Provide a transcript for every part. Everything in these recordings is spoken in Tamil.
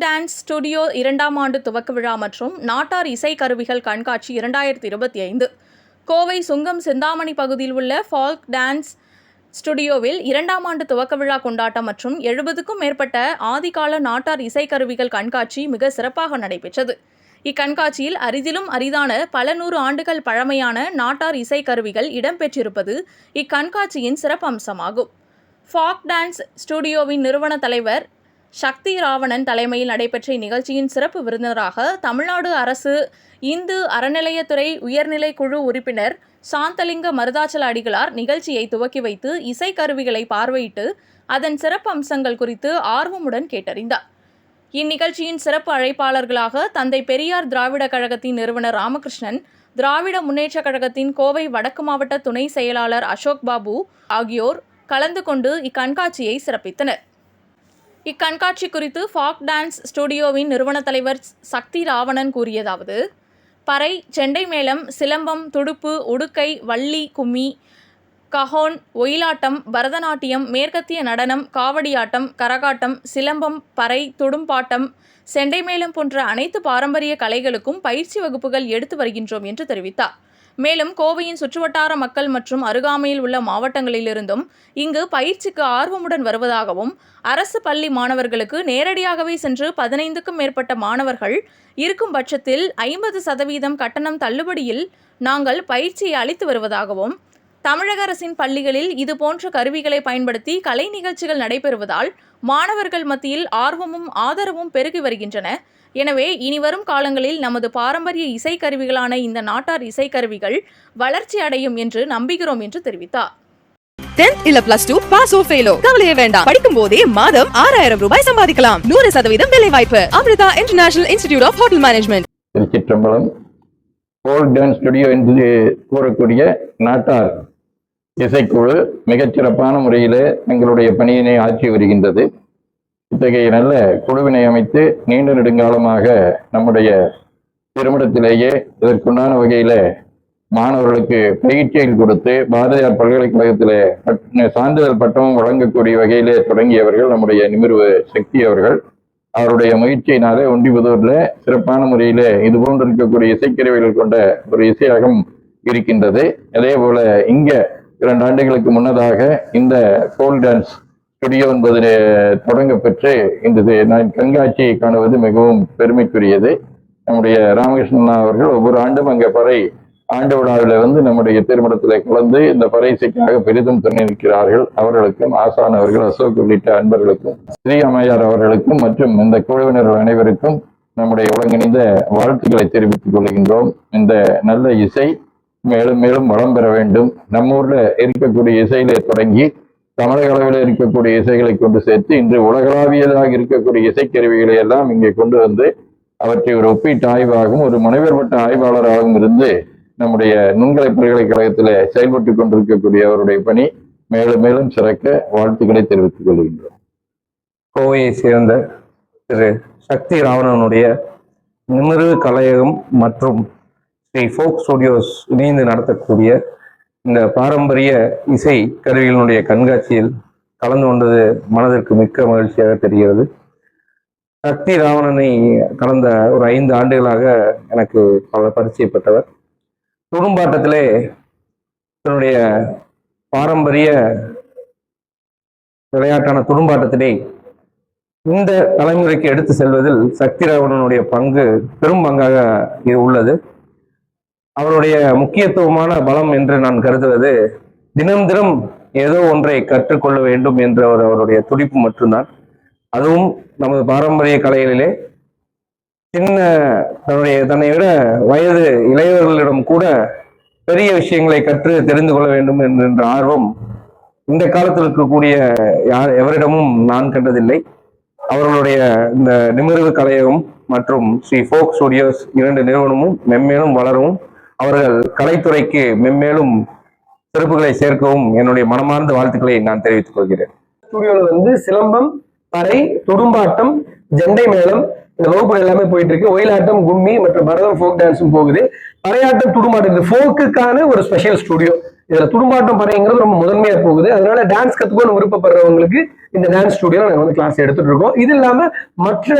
டான்ஸ் ஸ்டுடியோ இரண்டாம் ஆண்டு துவக்க விழா மற்றும் நாட்டார் இசை கருவிகள் கண்காட்சி இரண்டாயிரத்தி இருபத்தி ஐந்து. கோவை சுங்கம் செந்தாமணி பகுதியில் உள்ள ஃபால்க் டான்ஸ் ஸ்டுடியோவில் இரண்டாம் ஆண்டு துவக்க விழா கொண்டாட்டம் மற்றும் எழுபதுக்கும் மேற்பட்ட ஆதிகால நாட்டார் இசைக்கருவிகள் கண்காட்சி மிக சிறப்பாக நடைபெற்றது. இக்கண்காட்சியில் அரிதிலும் அரிதான பல நூறு ஆண்டுகள் பழமையான நாட்டார் இசைக்கருவிகள் இடம்பெற்றிருப்பது இக்கண்காட்சியின் சிறப்பம்சமாகும். ஃபாக் டான்ஸ் ஸ்டுடியோவின் நிறுவன தலைவர் சக்தி ராவணன் தலைமையில் நடைபெற்ற இந்நிகழ்ச்சியின் சிறப்பு விருந்தினராக தமிழ்நாடு அரசு இந்து அறநிலையத்துறை உயர்நிலை குழு உறுப்பினர் சாந்தலிங்க மருதாச்சல அடிகளார் நிகழ்ச்சியை துவக்கி வைத்து இசைக்கருவிகளை பார்வையிட்டு அதன் சிறப்பு அம்சங்கள் குறித்து ஆர்வமுடன் கேட்டறிந்தார். இந்நிகழ்ச்சியின் சிறப்பு அழைப்பாளர்களாக தந்தை பெரியார் திராவிட கழகத்தின் நிறுவனர் ராமகிருஷ்ணன் திராவிட முன்னேற்றக் கழகத்தின் கோவை வடக்கு மாவட்ட துணை செயலாளர் அசோக் பாபு ஆகியோர் கலந்து கொண்டு இக்கண்காட்சியை சிறப்பித்தனர். இக்கண்காட்சி குறித்து ஃபாக் டான்ஸ் ஸ்டுடியோவின் நிறுவன தலைவர் சக்தி ராவணன் கூறியதாவது பறை செண்டை மேளம் சிலம்பம் துடுப்பு உடுக்கை வள்ளி கும்மி கஹோன் ஒயிலாட்டம் பரதநாட்டியம் மேற்கத்திய நடனம் காவடியாட்டம் கரகாட்டம் சிலம்பம் பறை துடும்பாட்டம் செண்டைமேளம் போன்ற அனைத்து பாரம்பரிய கலைகளுக்கும் பயிற்சி வகுப்புகள் எடுத்து வருகின்றோம் என்று தெரிவித்தார். மேலும் கோவையின் சுற்றுவட்டார மக்கள் மற்றும் அருகாமையில் உள்ள மாவட்டங்களிலிருந்தும் இங்கு பயிற்சிக்கு ஆர்வமுடன் வருவதாகவும் அரசு பள்ளி மாணவர்களுக்கு நேரடியாகவே சென்று பதினைந்துக்கும் மேற்பட்ட மாணவர்கள் இருக்கும் பட்சத்தில் ஐம்பது சதவீதம் கட்டணம் தள்ளுபடியில் நாங்கள் பயிற்சியை அளித்து வருவதாகவும் தமிழக அரசின் பள்ளிகளில் இதுபோன்ற கருவிகளை பயன்படுத்தி கலை நிகழ்ச்சிகள் நடைபெறுவதால் மாணவர்கள் மத்தியில் ஆர்வமும் ஆதரவும் பெருகி வருகின்றன. எனவே இனிவரும் காலங்களில் நமது பாரம்பரிய இசைக்கருவிகளான இந்த நாட்டார் இசைக்கருவிகள் வளர்ச்சி அடையும் என்று நம்புகிறோம் என்று தெரிவித்தார். 10th இல்ல பிளஸ் டூ பாஸ் ஃபெயிலோ கவலையே வேண்டாம். படிக்கும் போதே மாதம் ஆறாயிரம் ரூபாய் சம்பாதிக்கலாம். நூறு சதவீதம் வேலை வாய்ப்பு. Amrita international institute of hotel management Thiruchitrambalam pole dance studio என்று கூறக்கூடிய நாட்டார் இசைக்குழு மிகச்சிறப்பான முறையில் தங்களுடைய பணியினை ஆற்றி வருகின்றது. இத்தகைய நல்ல குழுவினை அமைத்து நீண்ட நெடுங்காலமாக நம்முடைய திருமணத்திலேயே இதற்குண்டான வகையில மாணவர்களுக்கு பயிற்சிகள் கொடுத்து பாரதியார் பல்கலைக்கழகத்திலே சான்றிதழ் பட்டமும் வழங்கக்கூடிய வகையிலே தொடங்கியவர்கள் நம்முடைய நிமிர்வு சக்தி அவர்கள். அவருடைய முயற்சியினாலே ஒண்டிபுதூர்ல சிறப்பான முறையில இது போன்று இருக்கக்கூடிய இசைக்கருவிகள் கொண்ட ஒரு இசையகம் இருக்கின்றது. அதே போல இங்க இரண்டு ஆண்டுகளுக்கு முன்னதாக இந்த போல் டான்ஸ் ஸ்டுடியோ என்பது தொடங்க பெற்று இந்த நான் கண்காட்சியை காணுவது மிகவும் பெருமைக்குரியது. நம்முடைய ராமகிருஷ்ணன் அவர்கள் ஒவ்வொரு ஆண்டும் அங்கே பறை ஆண்டு விழாவில் வந்து நம்முடைய திருமணத்திலே கலந்து இந்த பறை இசைக்காக பெரிதும் துணை நிற்கிறார்கள் அவர்களுக்கும் ஆசான் அவர்கள் அசோக் உள்ளிட்ட அன்பர்களுக்கும் ஸ்ரீ அம்மையார் அவர்களுக்கும் மற்றும் இந்த குழுவினர்கள் அனைவருக்கும் நம்முடைய ஒருங்கிணைந்த வாழ்த்துக்களை தெரிவித்துக் கொள்கின்றோம். இந்த நல்ல இசை மேலும் மேலும் வளம் பெற வேண்டும். நம்ம ஊர்ல இருக்கக்கூடிய இசையிலே தொடங்கி தமிழக அளவில் இருக்கக்கூடிய இசைகளை கொண்டு சேர்த்து இன்று உலகளாவியதாக இருக்கக்கூடிய இசைக்கருவிகளை எல்லாம் இங்கே கொண்டு வந்து அவற்றை ஒரு ஒப்பீட்டு ஆய்வாகவும் ஒரு முனைவர் பட்ட ஆய்வாளராகவும் இருந்து நம்முடைய நுண்கலை பல்கலைக்கழகத்தில் செயல்பட்டு கொண்டிருக்கக்கூடிய அவருடைய பணி மேலும் மேலும் சிறக்க வாழ்த்துக்களை தெரிவித்துக் கொள்கின்றோம். கோவையை சேர்ந்த திரு சக்தி ராவணனுடைய நிமிர்வு கலையகம் மற்றும் ஸ்ரீ ஃபோக் ஸ்டுடியோஸ் இணைந்து நடத்தக்கூடிய இந்த பாரம்பரிய இசை கருவிகளினுடைய கண்காட்சியில் கலந்து கொண்டது மனதிற்கு மிக்க மகிழ்ச்சியாக தெரிகிறது. சக்தி ராவணனை கடந்த ஒரு ஐந்து ஆண்டுகளாக எனக்கு பல பரிச்சயப்பட்டவர் துடும்பாட்டத்திலே தன்னுடைய பாரம்பரிய விளையாட்டான துடும்பாட்டத்திலே இந்த தலைமுறைக்கு எடுத்து செல்வதில் சக்தி ராவணனுடைய பங்கு பெரும் பங்காக உள்ளது. அவருடைய முக்கியத்துவமான பலம் என்று நான் கருதுவது தினம் தினம் ஏதோ ஒன்றை கற்றுக்கொள்ள வேண்டும் என்ற ஒரு அவருடைய துடிப்பு மட்டும்தான். அதுவும் நமது பாரம்பரிய கலைகளிலே. சின்ன தன்னுடைய தன்னை விட வயது இளையவர்களிடம் கூட பெரிய விஷயங்களை கற்று தெரிந்து கொள்ள வேண்டும் என்கின்ற ஆர்வம் இந்த காலத்தில் இருக்கக்கூடிய யார் எவரிடமும் நான் கண்டதில்லை. அவர்களுடைய இந்த நிமிர்வு கலையகம் மற்றும் ஸ்ரீ ஃபோக் ஸ்டுடியோஸ் இரண்டு நிறுவனமும் மென்மேலும் வளரவும் அவர்கள் கலைத்துறைக்கு மென்மேலும் சிறப்புகளை சேர்க்கவும் என்னுடைய மனமார்ந்த வாழ்த்துக்களை நான் தெரிவித்துக் கொள்கிறேன். ஸ்டுடியோல வந்து சிலம்பம் பறை துடும்பாட்டம் ஜெண்டை மேளம் இந்த வகுப்புகள் எல்லாமே போயிட்டு இருக்கு ஒயிலாட்டம் கும்மி மற்றும் பரதம் ஃபோக் டான்ஸும் போகுது. பறையாட்டம் துடும்பாட்டம் இந்த ஃபோக்குக்கான ஒரு ஸ்பெஷல் ஸ்டுடியோ இதுல துடும்பாட்டம் பறைங்கிறது ரொம்ப முதன்மையா போகுது. அதனால டான்ஸ் கத்துக்கணும்னு விருப்பப்படுறவங்களுக்கு இந்த டான்ஸ் ஸ்டுடியோ நாங்க வந்து கிளாஸ் எடுத்துட்டு இருக்கோம். இது இல்லாம மற்ற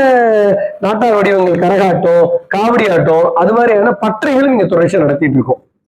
நாட்டார் வடிவங்கள் கரகாட்டம் காவடி ஆட்டம் அது மாதிரியான பற்றைகளும் இங்க தொடர்ச்சியா நடத்திட்டு இருக்கோம்.